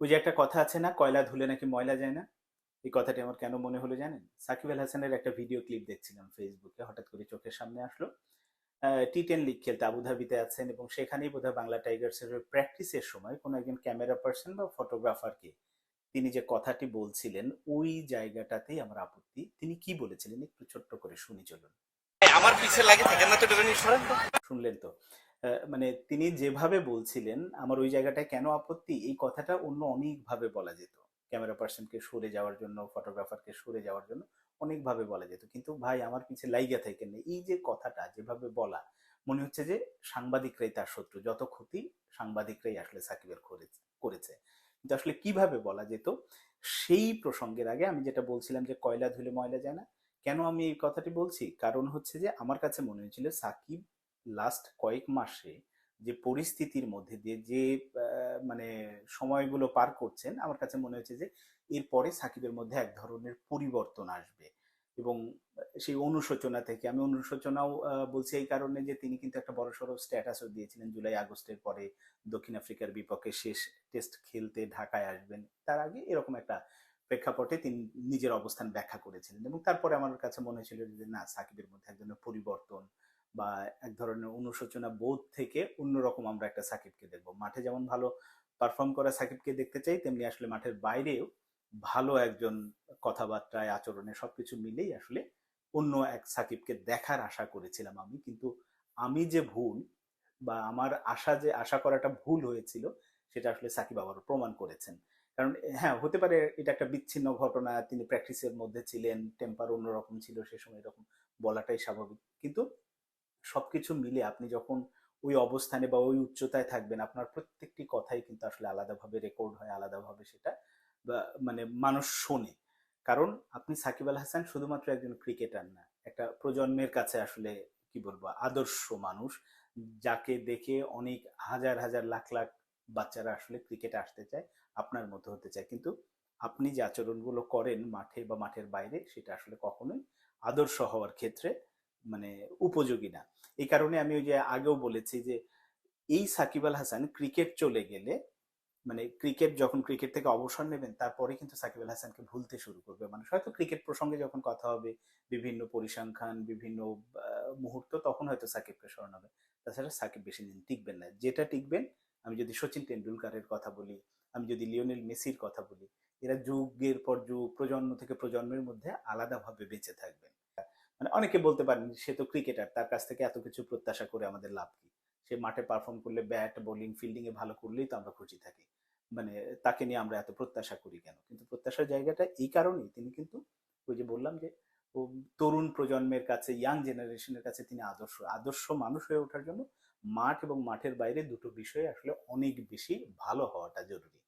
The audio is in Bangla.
ওই যে একটা কথা আছে না কয়লা ধুলে নাকি ময়লা যায় না? এই কথাটি আমার কেন মনে হলো জানেন? সাকিব আল হাসানের একটা ভিডিও ক্লিপ দেখছিলাম ফেসবুকে হঠাৎ করে চোখের সামনে আসলো। টি টেন লিগ খেলতে আবুধাবিতে আছেন এবং সেখানেই বোধহয় বাংলা টাইগার্সের প্র্যাকটিসের সময় কোনো একজন ক্যামেরা পার্সন বা ফটোগ্রাফারকে তিনি যে কথাটি বলছিলেন ওই জায়গাটাতেই আমার আপত্তি। তিনি কি বলেছিলেন একটু ছোট্ট করে শুনি চলুন। আমার পিছে লাগে থাকেন না তো। শুনলেন তো। মানে তিনি যেভাবে বলছিলেন, আমার ওই জায়গাটায় কেন আপত্তি? এই কথাটা অন্য অনেকভাবে বলা যেত। ক্যামেরা পার্সনকে সরে যাওয়ার জন্য, ফটোগ্রাফারকে সরে যাওয়ার জন্য অনেকভাবে বলা যেত। কিন্তু ভাই, আমার পিছে লাইগা থেকে নেই। এই যে কথাটা, যেভাবে বলা, মনে হচ্ছে যে সাংবাদিকরাই তার শত্রু। যত ক্ষতি সাংবাদিকরাই আসলে সাকিবের করেছে। কিন্তু আসলে কীভাবে বলা যেত? সেই প্রসঙ্গের আগে আমি যেটা বলছিলাম যে কয়লা ধুলে ময়লা যায় না, কেন আমি এই কথাটি বলছি? কারণ হচ্ছে যে আমার কাছে মনে হয়েছিল সাকিব লাস্ট কয়েক মাসে যে পরিস্থিতির মধ্যে দিয়ে যে মানে সময়গুলো পার করছেন, আমার কাছে মনে হচ্ছে যে এরপরে সাকিবের মধ্যে এক ধরনের পরিবর্তন আসবে। এবং সেই অনুশোচনা থেকে, আমি অনুশোচনাও বলছি এই কারণে যে তিনি কিন্তু একটা বড়সড় স্ট্যাটাসও দিয়েছিলেন জুলাই আগস্টের পরে দক্ষিণ আফ্রিকার বিপক্ষে শেষ টেস্ট খেলতে ঢাকায় আসবেন। তার আগে এরকম একটা প্রেক্ষাপটে তিনি নিজের অবস্থান ব্যাখ্যা করেছিলেন। এবং তারপরে আমার কাছে মনে হয়েছিল যে না, সাকিবের মধ্যে এক ধরনের পরিবর্তন বা এক ধরনের অনুশোচনা বোধ থেকে অন্যরকম আমরা একটা সাকিবকে দেখব। মাঠে যেমন ভালো পারফর্ম করা সাকিবকে দেখতে চাই, তেমনি আসলে মাঠের বাইরেও ভালো একজন কথাবার্তায়, আচরণে সবকিছু মিলেই আসলে অন্য এক সাকিবকে দেখার আশা করেছিলাম আমি। কিন্তু আমি যে ভুল বা আমার আশা যে আশা করাটা ভুল হয়েছিল, সেটা আসলে সাকিব আবারও প্রমাণ করেছেন। কারণ হ্যাঁ হতে পারে এটা একটা বিচ্ছিন্ন ঘটনা, তিনি প্র্যাকটিসের মধ্যে ছিলেন টেম্পার অন্যরকম ছিল সে সময় এরকম বলাটাই স্বাভাবিক। কিন্তু সবকিছু মিলে আপনি যখন ওই অবস্থানে বা ওই উচ্চতায় থাকবেন, আপনার প্রত্যেকটি কথাই কিন্তু আসলে আলাদাভাবে রেকর্ড হয়, আলাদাভাবে সেটা বা মানে মানুষ শোনে। কারণ আপনি সাকিব আল হাসান শুধুমাত্র একজন ক্রিকেটার না, একটা প্রজন্মের কাছে আসলে কি বলব, আদর্শ মানুষ যাকে দেখে অনেক হাজার হাজার, লাখ লাখ বাচ্চারা আসলে ক্রিকেটে আসতে চায়, আপনার মতো হতে চায়। কিন্তু আপনি যে আচরণগুলো করেন মাঠে বা মাঠের বাইরে, সেটা আসলে কখনোই আদর্শ হওয়ার ক্ষেত্রে মানে উপযোগী না। এই কারণে আমি ওই যে আগেও বলেছি যে, এই সাকিব আল হাসান ক্রিকেট চলে গেলে মানে ক্রিকেট যখন ক্রিকেট থেকে অবসর নেবেন, তারপরে কিন্তু সাকিব আল হাসানকে ভুলতে শুরু করবে। মানুষ হয়তো ক্রিকেট প্রসঙ্গে যখন কথা হবে, বিভিন্ন পরিসংখ্যান, বিভিন্ন মুহূর্ত, তখন হয়তো সাকিবকে স্মরণ হবে তাছাড়া সাকিব বেশি দিন টিকবেন না। যেটা টিকবেন, আমি যদি সচিন টেন্ডুলকারের কথা বলি, আমি যদি লিওনেল মেসির কথা বলি, এরা যুগের পর যুগ, প্রজন্ম থেকে প্রজন্মের মধ্যে আলাদাভাবে বেঁচে থাকবেন। অনেকে বলতে পারেন সে তো ক্রিকেটার তার কাছ থেকে এত কিছু প্রত্যাশা করে আমাদের লাভ কি? সে মাঠে পারফর্ম করলে ব্যাট বোলিং ফিল্ডিং এ ভালো করলেই তো আমরা খুশি থাকি। মানে তাকে নিয়ে আমরা এত প্রত্যাশা করি কেন? কিন্তু প্রত্যাশার জায়গাটা এই কারণেই। তিনি কিন্তু ওই যে বললাম যে তরুণ প্রজন্মের কাছে ইয়াং জেনারেশনের কাছে তিনি আদর্শ আদর্শ মানুষ হয়ে ওঠার জন্য মাঠ এবং মাঠের বাইরে দুটো বিষয়ে আসলে অনেক বেশি ভালো হওয়াটা জরুরি।